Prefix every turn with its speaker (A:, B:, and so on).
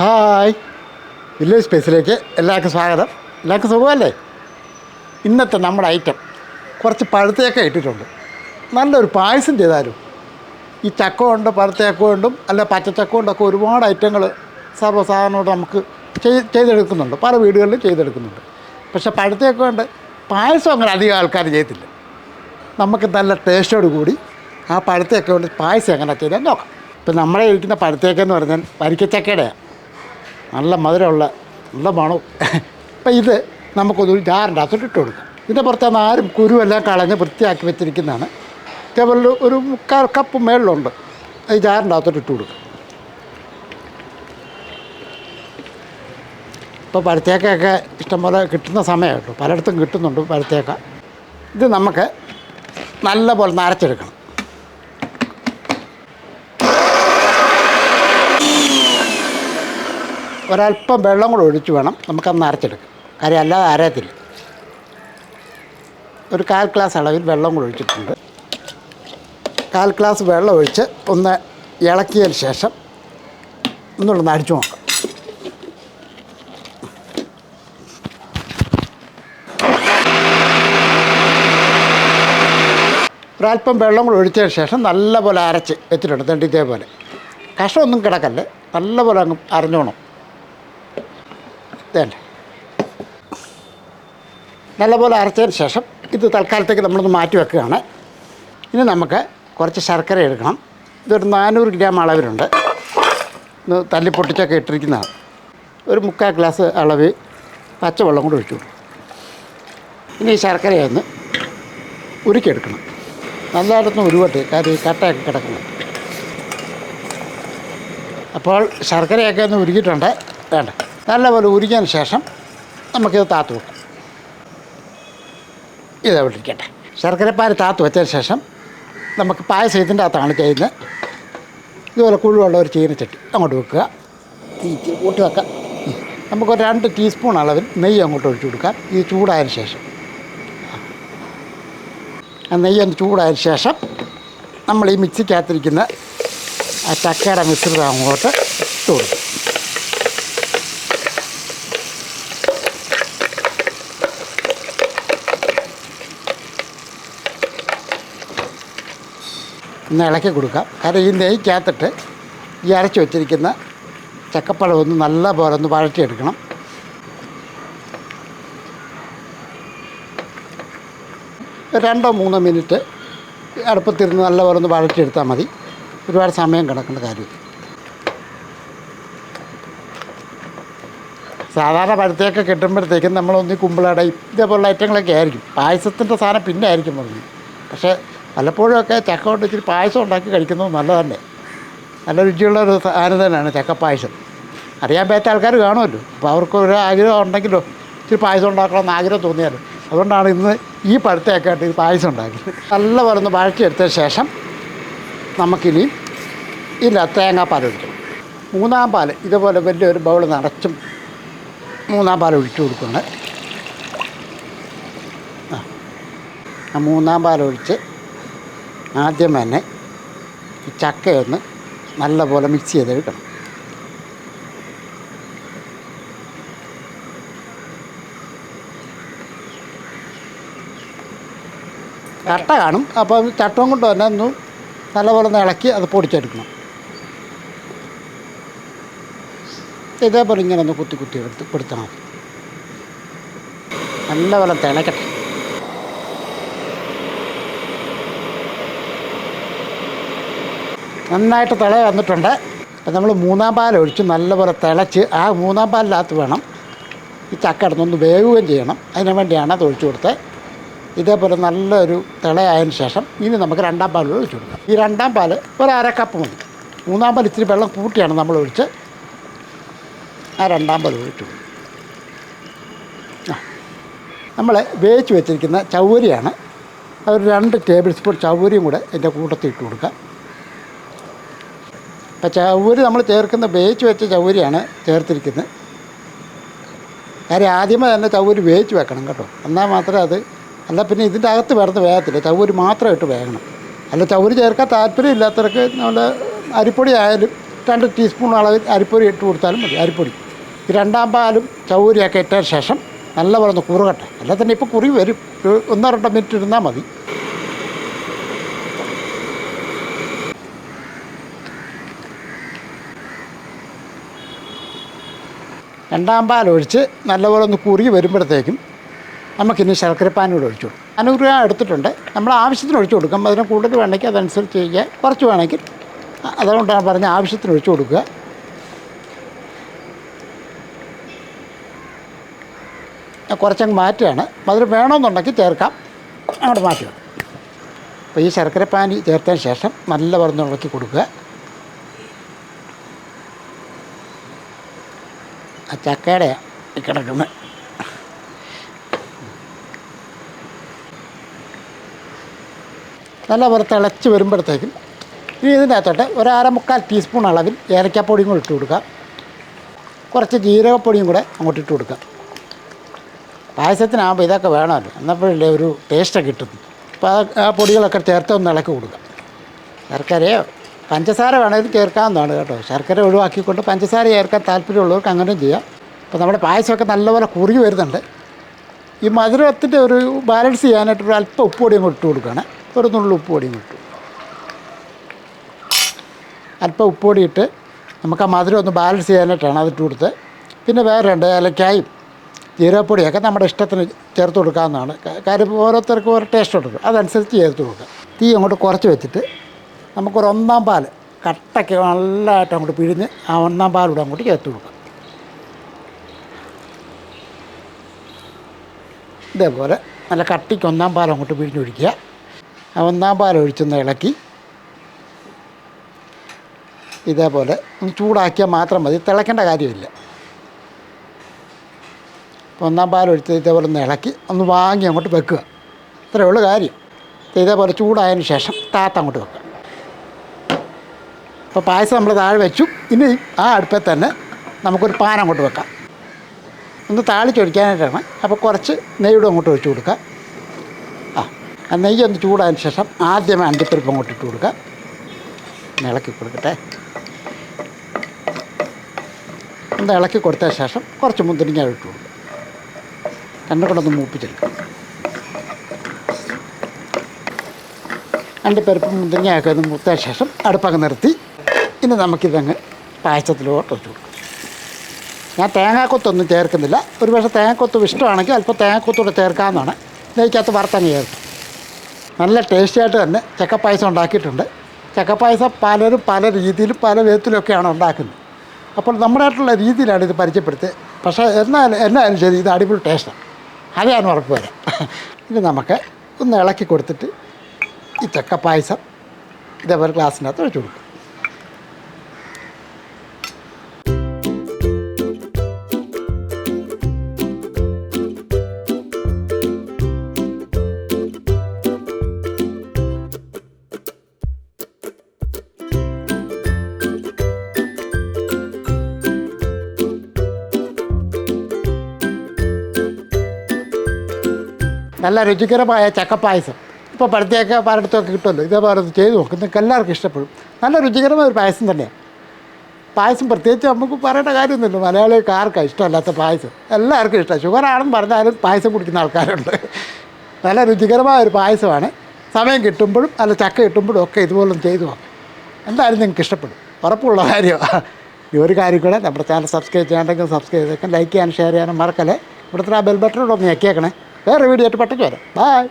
A: Hi. Village സ്പേസിലേക്ക് എല്ലാവർക്കും സ്വാഗതം. എല്ലാവർക്കും സുഖമല്ലേ? ഇന്നത്തെ നമ്മുടെ ഐറ്റം കുറച്ച് പഴുത്തയൊക്കെ ഇട്ടിട്ടുണ്ട്. നല്ലൊരു പായസം ചെയ്താലും ഈ ചക്ക കൊണ്ട് പഴുത്തച്ചക്ക കൊണ്ടും അല്ല പച്ചച്ചക്ക കൊണ്ടൊക്കെ ഒരുപാട് ഐറ്റങ്ങൾ സർവസാധാരണമായിട്ട് നമുക്ക് ചെയ് ചെയ്തെടുക്കുന്നുണ്ട്. പല വീടുകളിലും ചെയ്തെടുക്കുന്നുണ്ട്. പക്ഷേ പഴുത്തച്ചക്ക കൊണ്ട് പായസം അങ്ങനെ അധികം ആൾക്കാർ ചെയ്യത്തില്ല. നമുക്ക് നല്ല ടേസ്റ്റോട് കൂടി ആ പഴുത്തയൊക്കെ കൊണ്ട് പായസം എങ്ങനെ ചെയ്താൽ നോക്കാം. ഇപ്പം നമ്മളെ ഇരിക്കുന്ന പഴുത്തേക്കെന്ന് പറഞ്ഞാൽ വരിക്കച്ചക്കയുടെയാണ് നല്ല മധുരമുള്ള നല്ല മണവും. അപ്പം ഇത് നമുക്കൊരു ജാറിന്റെ അകത്തോട്ട് ഇട്ട് കൊടുക്കാം. ഇതിന്റെ പുറത്ത് ആരും കുരുവെല്ലാം കളഞ്ഞ് വൃത്തിയാക്കി വെച്ചിരിക്കുന്നതാണ്. ഇതേപോലെ ഒരു മുക്കാൽ കപ്പ് മേളിലുണ്ട്. അത് ജാറിന്റെ അകത്തോട്ട് ഇട്ട് കൊടുക്കും. ഇപ്പോൾ പരത്തേക്കൊക്കെ ഇഷ്ടംപോലെ കിട്ടുന്ന സമയമായിട്ടു പലയിടത്തും കിട്ടുന്നുണ്ട് പഴുത്തേക്ക. ഇത് നമുക്ക് നല്ല പോലെ നരച്ചെടുക്കണം. ഒരല്പം വെള്ളം കൂടെ ഒഴിച്ച് വേണം. നമുക്കത് അരച്ചെടുക്കാം. കാര്യം അല്ലാതെ അരയത്തില്ല. ഒരു കാൽ ഗ്ലാസ് അളവിൽ വെള്ളം കൂടെ ഒഴിച്ചിട്ടുണ്ട്. കാൽ ഗ്ലാസ് വെള്ളം ഒഴിച്ച് ഒന്ന് ഇളക്കിയതിന് ശേഷം ഒന്നുകൂടെ അടിച്ചു നോക്കാം. ഒരല്പം വെള്ളം കൂടെ ഒഴിച്ചതിന് ശേഷം നല്ലപോലെ അരച്ച് വെച്ചിട്ടുണ്ട്. തണ്ടി ഇതേപോലെ കഷമൊന്നും കിടക്കല്ലേ? നല്ലപോലെ അങ്ങ് അരഞ്ഞോണം. വേണ്ട നല്ലപോലെ അരച്ചതിന് ശേഷം ഇത് തൽക്കാലത്തേക്ക് നമ്മളൊന്ന് മാറ്റി വെക്കുകയാണ്. ഇനി നമുക്ക് കുറച്ച് ശർക്കര എടുക്കണം. ഇതൊരു നാനൂറ് ഗ്രാം അളവിലുണ്ട്. ഇന്ന് തല്ലി പൊട്ടിച്ചൊക്കെ ഇട്ടിരിക്കുന്നതാണ്. ഒരു മുക്കാൽ ഗ്ലാസ് അളവ് പച്ചവെള്ളം കൂടെ ഒഴിച്ചു ഇനി ഈ ശർക്കരയൊന്ന് ഉരുക്കിയെടുക്കണം. നല്ലതായിട്ടൊന്ന് ഉരുവട്ടെ. കാര്യം ഈ കട്ടയൊക്കെ കിടക്കണം അപ്പോൾ ശർക്കരയൊക്കെ ഒന്ന് ഉരുക്കിയിട്ടുണ്ട്. വേണ്ട. നല്ലപോലെ ഉരിഞ്ഞതിന് ശേഷം നമുക്കിത് താത്തു വെക്കാം. ഇത് അവിടെ ഇരിക്കട്ടെ. ശർക്കരപ്പാൽ താത്തു വെച്ചതിന് ശേഷം നമുക്ക് പായസം ഇതിന്റെ അകത്താണ് ചെയ്യുന്നത്. ഇതുപോലെ കുഴുവുള്ള ഒരു ചീനച്ചട്ടി അങ്ങോട്ട് വെക്കുക. ചി- കൂട്ടി വെക്കാം. നമുക്കൊരു രണ്ട് ടീസ്പൂൺ അളവിൽ നെയ്യ് അങ്ങോട്ട് ഒഴിച്ചു കൊടുക്കാം. ഇത് ചൂടായതിന് ശേഷം. ആ നെയ്യ് ഒന്ന് ചൂടായതിന് ശേഷം നമ്മൾ ഈ മിക്സിക്കകത്തിരിക്കുന്ന ആ ചക്കയുടെ മിശ്രിതം അങ്ങോട്ട് ഇട്ട് കൊടുക്കും. ഒന്ന് ഇളക്കി കൊടുക്കാം. കാരണം ഈ നെയ്ക്കകത്തിട്ട് ഈ അരച്ച് വെച്ചിരിക്കുന്ന ചക്കപ്പഴം ഒന്ന് നല്ല പോലെ ഒന്ന് വഴറ്റിയെടുക്കണം. രണ്ടോ മൂന്നോ മിനിറ്റ് അടുപ്പത്തിരുന്ന് നല്ല പോലെ ഒന്ന് വഴറ്റിയെടുത്താൽ മതി. ഒരുപാട് സമയം കിടക്കേണ്ട കാര്യമില്ല. സാധാരണ പഴുത്തേക്ക് കിട്ടുമ്പോഴത്തേക്കും നമ്മളൊന്ന് കുമ്പിളടയും ഇതേപോലുള്ള ഐറ്റങ്ങളൊക്കെ ആയിരിക്കും. പായസത്തിന്റെ സാധനം പിന്നെ ആയിരിക്കും പറഞ്ഞു പക്ഷേ പലപ്പോഴുമൊക്കെ ചക്ക കൊണ്ട് ഇച്ചിരി പായസം ഉണ്ടാക്കി കഴിക്കുന്നത് നല്ലത് തന്നെ നല്ല രുചിയുള്ള ഒരു സാധനം തന്നെയാണ് ചക്കപ്പായസം. അറിയാൻ പറ്റാത്ത ആൾക്കാർ കാണുമല്ലോ. അപ്പോൾ അവർക്ക് ഒരു ആഗ്രഹം ഉണ്ടെങ്കിലോ ഇച്ചിരി പായസം ഉണ്ടാക്കണമെന്ന് ആഗ്രഹം തോന്നിയാലും. അതുകൊണ്ടാണ് ഇന്ന് ഈ പഴുത്തയൊക്കെ ആയിട്ട് ഈ പായസം ഉണ്ടാക്കിയത്. നല്ലപോലെ ഒന്ന് വഴറ്റിയെടുത്തതിന് ശേഷം നമുക്കിനി ഇല്ല തേങ്ങാപ്പാൽ ഒഴിക്കണം മൂന്നാം പാൽ ഇതുപോലെ വലിയൊരു ബൗൾ നിറച്ചും മൂന്നാം പാൽ ഒഴിച്ചു ആ മൂന്നാം പാൽ ഒഴിച്ച് ആദ്യം തന്നെ ഈ ചക്കയൊന്ന് നല്ലപോലെ മിക്സ് ചെയ്തെടുക്കണം. കട്ട കാണും. അപ്പം ചട്ടം കൊണ്ട് തന്നെ ഒന്ന് നല്ലപോലെ ഒന്ന് ഇളക്കി അത് പൊടിച്ചെടുക്കണം. ഇതേപോലെ ഇങ്ങനെ ഒന്ന് കുത്തി കുത്തി എടുത്ത് കൊടുത്താൽ മതി. നല്ലപോലെ തിളക്കട്ടെ. നന്നായിട്ട് തിള വന്നിട്ടുണ്ട്. അപ്പം നമ്മൾ മൂന്നാം പാൽ ഒഴിച്ച് നല്ലപോലെ തിളച്ച് ആ മൂന്നാം പാലിനകത്ത് വേണം ഈ ചക്ക ഇടുന്നൊന്ന് വേവുകയും ചെയ്യണം. അതിന് വേണ്ടിയാണ് അത് ഒഴിച്ചു കൊടുത്തത്. ഇതേപോലെ നല്ലൊരു തിളയായതിനു ശേഷം ഇനി നമുക്ക് രണ്ടാം പാൽ ഒഴിച്ചു കൊടുക്കാം. ഈ രണ്ടാം പാൽ ഒരു അര കപ്പ് മതി. മൂന്നാം പാൽ ഇത്തിരി വെള്ളം കൂട്ടിയാണ് നമ്മൾ ഒഴിച്ച് ആ രണ്ടാം പാൽ ഒഴിച്ചു നമ്മൾ വേവിച്ച് വെച്ചിരിക്കുന്ന ചവരിയാണ്. ഒരു രണ്ട് ടേബിൾ സ്പൂൺ ചവരിയും കൂടെ എന്റെ കൂട്ടത്തിൽ ഇട്ട് കൊടുക്കാം അപ്പം ചൗവരി നമ്മൾ ചേർക്കുന്ന വേവിച്ച് വെച്ച ചൗവരിയാണ് ചേർത്തിരിക്കുന്നത്. കാര്യം ആദ്യമേ തന്നെ ചൗവരി വേവിച്ച് വെക്കണം കേട്ടോ. എന്നാൽ മാത്രമേ അത് അല്ല പിന്നെ ഇതിന്റെ അകത്ത് വേർത്ത് വേഗത്തില്ല ചൗവരി മാത്രമായിട്ട് വേകണം. അല്ല ചൗവരി ചേർക്കാൻ താല്പര്യമില്ലാത്തവർക്ക് നമ്മൾ അരിപ്പൊടി ആയാലും രണ്ട് ടീസ്പൂൺ അളവിൽ അരിപ്പൊടി ഇട്ട് കൊടുത്താലും മതി അരിപ്പൊടി. രണ്ടാം പാലും ചൗരിയൊക്കെ ഇട്ടതിന് ശേഷം നല്ലപോലെ ഒന്ന് കുറുകട്ടെ. അല്ല തന്നെ ഇപ്പോൾ കുറി വരും ഒന്നോ രണ്ടോ മിനിറ്റ് ഇരുന്നാൽ മതി. രണ്ടാം പാൽ ഒഴിച്ച് നല്ലപോലെ ഒന്ന് കുറുകി വരുമ്പോഴത്തേക്കും നമുക്കിനി കൂടെ ഒഴിച്ചു കൊടുക്കും അനൂറ് രൂപ എടുത്തിട്ടുണ്ട്. നമ്മൾ ആവശ്യത്തിന് ഒഴിച്ചു കൊടുക്കാം. അതിന് കൂടുതൽ വേണമെങ്കിൽ അതനുസരിച്ച് ചെയ്യുക കുറച്ച് വേണമെങ്കിൽ അതുകൊണ്ടാണ് പറഞ്ഞ ആവശ്യത്തിന് ഒഴിച്ചു കൊടുക്കുക. കുറച്ചങ്ങ് മാറ്റുകയാണ്. മധുരം വേണമെന്നുണ്ടെങ്കിൽ ചേർക്കാം. അങ്ങോട്ട് മാറ്റുക അപ്പോൾ ഈ ശർക്കരപ്പാനി ചേർത്തതിന് ശേഷം നല്ല പറഞ്ഞ് കൊടുക്കുക. ചക്കയുടെ കിടക്കുന്നത് നല്ല പോലെ തിളച്ച് വരുമ്പോഴത്തേക്കും ഇനി ഇതിനകത്തോട്ട് ഒരു അരമുക്കാൽ ടീസ്പൂൺ അളവിൽ ഏലക്കാപ്പൊടിയും കൂടി ഇട്ട് കൊടുക്കാം കുറച്ച് ജീരകപ്പൊടിയും കൂടെ അങ്ങോട്ട് ഇട്ട് കൊടുക്കാം പായസത്തിനാകുമ്പോൾ ഇതൊക്കെ വേണമല്ലോ. എന്നപ്പോഴല്ലേ ഒരു ടേസ്റ്റൊക്കെ കിട്ടുന്നു അപ്പോൾ ആ പൊടികളൊക്കെ ചേർത്ത് ഒന്ന് ഇളക്കി കൊടുക്കാം ശർക്കരയോ പഞ്ചസാര വേണമെങ്കിൽ ചേർക്കാവുന്നതാണ് കേട്ടോ. ശർക്കര ഒഴിവാക്കിക്കൊണ്ട് പഞ്ചസാര ചേർക്കാൻ താല്പര്യമുള്ളവർക്ക് അങ്ങനെ ചെയ്യാം. അപ്പോൾ നമ്മുടെ പായസമൊക്കെ നല്ലപോലെ കുറി വരുന്നുണ്ട്. ഈ മധുരത്തിന്റെ ഒരു ബാലൻസ് ചെയ്യാനായിട്ട് ഒരു അല്പം ഉപ്പ് പൊടി കൂടി ഇട്ട് കൊടുക്കുകയാണ്. ഒരു നുള്ളു ഉപ്പ് പൊടി ഇട്ടു അല്പം ഉപ്പ് പൊടി ഇട്ട് നമുക്ക് ആ മധുരം ഒന്ന് ബാലൻസ് ചെയ്യാനായിട്ടാണ് അതിട്ട് കൊടുത്ത് പിന്നെ വേറെ രണ്ട് ഏലക്കായും ജീരകപ്പൊടിയൊക്കെ നമ്മുടെ ഇഷ്ടത്തിന് ചേർത്ത് കൊടുക്കാവുന്നതാണ്. കാര്യം ഓരോരുത്തർക്കും ഓരോ ടേസ്റ്റ് കൊടുക്കും അതനുസരിച്ച് ചേർത്ത് കൊടുക്കുക. തീ അങ്ങോട്ട് കുറച്ച് വെച്ചിട്ട് നമുക്കൊരു ഒന്നാം പാൽ കട്ടയ്ക്ക് നല്ലതായിട്ട് അങ്ങോട്ട് പിഴിഞ്ഞ് ആ ഒന്നാം പാലൂടെ അങ്ങോട്ട് ചേർത്ത് കൊടുക്കാം. ഇതേപോലെ നല്ല കട്ടിക്ക് ഒന്നാം പാൽ അങ്ങോട്ട് പിഴിഞ്ഞൊഴിക്കുക. ആ ഒന്നാം പാൽ ഒഴിച്ചൊന്ന് ഇളക്കി. ഇതേപോലെ ഒന്ന് ചൂടാക്കിയാൽ മാത്രം മതി തിളയ്ക്കേണ്ട കാര്യമില്ല. ഒന്നാം പാൽ ഒഴിച്ച് ഇതേപോലെ ഒന്ന് ഇളക്കി ഒന്ന് വാങ്ങി അങ്ങോട്ട് വെക്കുക. ഇത്രയേ ഉള്ളൂ കാര്യം. ഇതേപോലെ ചൂടായതിന് ശേഷം താത്ത അങ്ങോട്ട് വെക്കുക. അപ്പോൾ പായസം നമ്മൾ താഴെ വെച്ചു. ഇനി ആ അടുപ്പിൽ തന്നെ നമുക്കൊരു പാൻ അങ്ങോട്ട് വെക്കാം. ഒന്ന് താളി താളിച്ചൊഴിക്കാനായിട്ടാണ് അപ്പോൾ കുറച്ച് നെയ്യുടെ അങ്ങോട്ട് ഒഴിച്ചു കൊടുക്കുക ആ ആ നെയ്യ് ഒന്ന് ചൂടായതിന് ശേഷം ആദ്യം അണ്ടിപ്പരിപ്പ് അങ്ങോട്ട് ഇട്ട് കൊടുക്കുക ഇളക്കി കൊടുക്കട്ടെ. ഒന്ന് ഇളക്കി കൊടുത്ത ശേഷം കുറച്ച് മുന്തിരിങ്ങ ഇട്ട് കൊടുക്കുക രണ്ടും കൂടെ ഒന്ന് മൂപ്പിച്ചെടുക്കാം. അണ്ടിപ്പരിപ്പ് മുന്തിരിങ്ങയൊക്കെ ഒന്ന് മൂത്ത ശേഷം അടുപ്പൊക്കെ നിർത്തി. ഇനി നമുക്കിതങ്ങ് പായസത്തിലോട്ട് വെച്ച് കൊടുക്കാം. ഞാൻ തേങ്ങാക്കൊത്തൊന്നും ചേർക്കുന്നില്ല. ഒരു പക്ഷേ തേങ്ങാക്കൊത്ത് ഇഷ്ടമാണെങ്കിൽ അല്പം തേങ്ങാക്കൊത്തൂടെ ചേർക്കാമെന്നാണ് നെയ്ക്കകത്ത് വറുത്തങ്ങ് ചേർക്കും. നല്ല ടേസ്റ്റിയായിട്ട് തന്നെ ചക്കപ്പായസം ഉണ്ടാക്കിയിട്ടുണ്ട്. ചക്കപ്പായസം പലരും പല രീതിയിലും പല വിധത്തിലൊക്കെയാണ് ഉണ്ടാക്കുന്നത്. അപ്പോൾ നമ്മുടേതായിട്ടുള്ള രീതിയിലാണ് ഇത് പരിചയപ്പെടുത്തിയത്. പക്ഷേ എന്നാലും എന്നാലും ശരി ഇത് അടിപൊളി ടേസ്റ്റാണ്. അത് ഞാൻ ഉറപ്പ് വരാം ഇനി നമുക്ക് ഒന്ന് ഇളക്കി കൊടുത്തിട്ട് ഈ ചക്കപ്പായസം ഇതേപോലെ ഗ്ലാസ്സിനകത്ത് ഒഴിച്ചു കൊടുക്കും. നല്ല രുചികരമായ ചക്കപ്പായസം ഇപ്പോൾ പടുത്തേക്ക് പലയിടത്തൊക്കെ കിട്ടുമല്ലോ. ഇതേപോലെ ചെയ്ത് നോക്കും. നിങ്ങൾക്ക് എല്ലാവർക്കും ഇഷ്ടപ്പെടും. നല്ല രുചികരമായ ഒരു പായസം തന്നെയാണ് പായസം പ്രത്യേകിച്ച് നമുക്ക് പറയേണ്ട കാര്യമൊന്നുമില്ല. മലയാളികൾക്ക് ആർക്കാണ് ഇഷ്ടമല്ലാത്ത പായസം? എല്ലാവർക്കും ഇഷ്ടമാണ് ഷുഗറാണെന്ന് പറഞ്ഞാലും പായസം കുടിക്കുന്ന ആൾക്കാരുണ്ട്. നല്ല രുചികരമായ ഒരു പായസമാണ്. സമയം കിട്ടുമ്പോഴും അല്ല ചക്ക കിട്ടുമ്പോഴും ഒക്കെ ഇതുപോലൊന്നും ചെയ്തു നോക്കാം. എന്തായാലും നിങ്ങൾക്ക് ഇഷ്ടപ്പെടും. ഉറപ്പുള്ള കാര്യമാണ് ഈ ഒരു കാര്യം കൂടെ നമ്മുടെ ചാനൽ സബ്സ്ക്രൈബ് ചെയ്യാണ്ടെങ്കിൽ സബ്സ്ക്രൈബ് ചെയ്തേക്കാം. ലൈക്ക് ചെയ്യാനും ഷെയർ ചെയ്യാനും മറക്കല്ലേ? ഇവിടുത്തെ ആ ബെൽ ബട്ടനോട് ഒന്ന് ഞെക്കിയേക്കണേ. വേറെ വീഡിയോ ആയിട്ട് പെട്ടെന്ന് വരാം. ബായ്